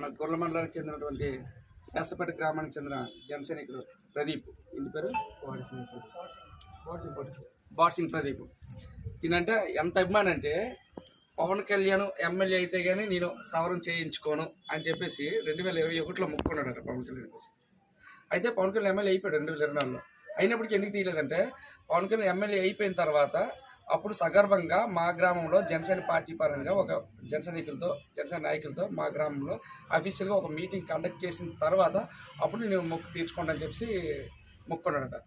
మన గొర్రెల మండలానికి చెందినటువంటి శాసపేట గ్రామానికి చెందిన జన సైనికుడు ప్రదీప్. ఇంటి పేరు? బాట్సింగ్ ప్రదీప్. ఈయనంటే ఎంత అభిమానం అంటే పవన్ కళ్యాణ్ ఎమ్మెల్యే అయితే కానీ నేను సవరం చేయించుకోను అని చెప్పేసి రెండు వేల ఇరవై ఒకటిలో మొక్కున్నాడట పవన్ కళ్యాణ్ అయితే పవన్ కళ్యాణ్ ఎమ్మెల్యే అయిపోయాడు రెండు వేల ఇరవై నాలుగులో. అయినప్పటికీ ఎందుకు తీయలేదంటే పవన్ కళ్యాణ్ ఎమ్మెల్యే అయిపోయిన తర్వాత అప్పుడు సగర్వంగా మా గ్రామంలో జనసేన పార్టీ పరంగా ఒక జన సైనికులతో జనసేన నాయకులతో మా గ్రామంలో అఫీషియల్గా ఒక మీటింగ్ కండక్ట్ చేసిన తర్వాత అప్పుడు నేను మొక్కు తీర్చుకోండి చెప్పి మొక్కున్నాడట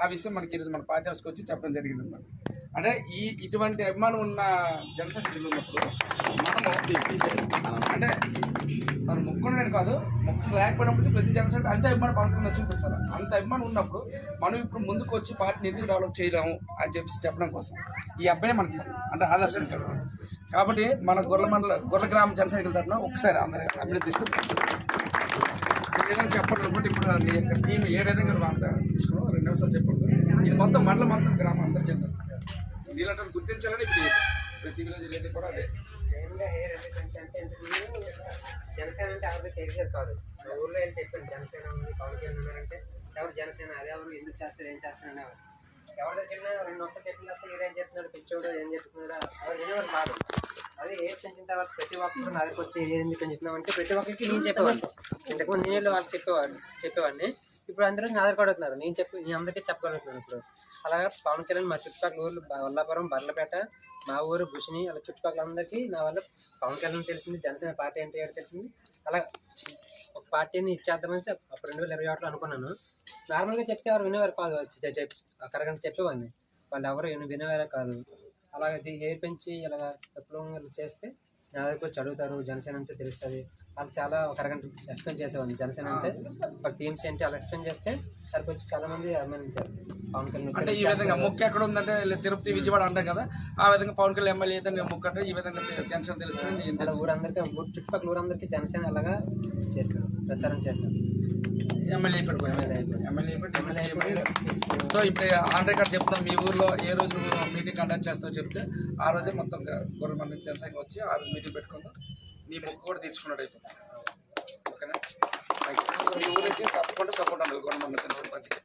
ఆ విషయం మనకి ఈరోజు మన పార్టీ హౌస్కి వచ్చి చెప్పడం జరిగింది అన్నమాట అంటే ఈ ఇటువంటి అభిమానం ఉన్న జనసైనికులు ఉన్నప్పుడు మనము అంటే తను మొక్కున్నాడు కాదు మొక్కు లేకపోయినప్పుడు ప్రతి జనసేన అంత అభిమానం పవన్ కళ్యాణ్ చూపిస్తారు అంత అభిమానం ఉన్నప్పుడు మనం ఇప్పుడు ముందుకు వచ్చి పార్టీని ఎందుకు డెవలప్ చేయలేము అని చెప్పి చెప్పడం కోసం. ఈ అబ్బాయి మనకి అంటే ఆదర్శం కాబట్టి మన గొర్రెల మండల గొర్రెల గ్రామ జనసైనికుల తరఫున ఒకసారి అందరి అభినందిస్తూ ఏదైనా చెప్పండి ఇప్పుడు నీ యొక్క టీం ఏ విధంగా నువ్వు అంత తీసుకున్నావు రెండు నిమిషాలు చెప్పండి. ఇది మొత్తం మండలం మొత్తం గ్రామం అందరికీ వెళ్తారు నీళ్ళంటే గుర్తించాలని ఇప్పుడు ప్రతి విలేజ్ లేదు కూడా అదే. మెయిన్గా కేసీఆర్ కాదు. మా ఊర్లో వెళ్ళి చెప్పాను జనసేన ఉంది పవన్ కళ్యాణ్ ఉన్నారంటే ఎవరు జనసేన? అదే ఎవరు ఎందుకు చేస్తారు ఏం చేస్తారు అనేవారు. ఎవరి దగ్గర వెళ్ళినా రెండు వస్తే చెప్పిన తర్వాత ఈడేం చెప్తున్నాడు పిచ్చోడు ఏం చెప్తున్నాడు ఎవరు వినేవారు కాదు. అదే ఏర్ పెంచిన తర్వాత ప్రతి ఒక్కరు నా దగ్గర వచ్చి ఏది పెంచుతున్నాం అంటే ప్రతి ఒక్కరికి నేను చెప్పేవాడిని. ఇంతకుముందు నేను వాళ్ళు చెప్పేవాడిని చెప్పేవాడిని. ఇప్పుడు అందరూ నా దగ్గర అవుతున్నారు నేను చెప్పి నేను అందరికీ చెప్పగలుగుతున్నాను ఇప్పుడు. అలాగా పవన్ కళ్యాణ్ మా చుట్టుపక్కల ఊర్లు వల్లాపురం బర్లపేట మా ఊరు భుషిని అలా చుట్టుపక్కల అందరికీ నా వల్ల పవన్ కళ్యాణ్ తెలిసింది జనసేన పార్టీ అంటే ఏంటో తెలిసింది. అలా ఒక పార్టీని ఇచ్చేద్దామని చెప్పి అప్పుడు రెండు వేల ఇరవై ఒకటిలో అనుకున్నాను. నార్మల్గా చెప్తే ఎవరు వినేవారు కాదు వచ్చి చె- చెప్పేవాడిని. వాళ్ళు ఎవరు వినేవారే కాదు. అలాగే ఇది ఎయిర్ పెంచి ఇలాగ విప్లవం చేస్తే నా దగ్గర చదువుతారు జనసేన అంటే తెలుస్తుంది. వాళ్ళు చాలా ఒక అరగంట ఎక్స్ప్లెయిన్ చేసేవాడిని. జనసేన అంటే ఒక థీమ్స్ ఏంటి అలా ఎక్స్ప్లెయిన్ చేస్తే దానికి వచ్చి చాలా మంది అభిమానించారు. పవన్ కళ్యాణ్ అంటే ఈ విధంగా ముక్క ఎక్కడ ఉందంటే తిరుపతి విజయవాడ అంటాం కదా. ఆ విధంగా పవన్ కళ్యాణ్ ఎమ్మెల్యే అయితే నేను ముక్క అంటే ఈ విధంగా జనసేన తెలుస్తుంది ఊరందరికీ ఊరు చుట్టుపక్కల ఊరందరికీ జనసేన అలాగా చేస్తారు ప్రచారం చేస్తారు ఎమ్మెల్యే ఎమ్మెల్యే సో ఇప్పుడు ఆన్ రికార్డ్ చెప్తాం మీ ఊర్లో ఏ రోజు మీటింగ్ కండక్ట్ చేస్తావు చెప్తే ఆ రోజే మొత్తం గవర్నమెంట్ నుంచి జనసంఘ వచ్చి ఆ రోజు మీటింగ్ పెట్టుకుందాం. నీ మొక్కు కూడా తీసుకున్నాడు అయిపోతుంది. ఓకేనా? మీ ఊరు నుంచి తప్పకుండా సపోర్ట్ ఉండదు గవర్నమెంట్ జనసేన పార్టీకి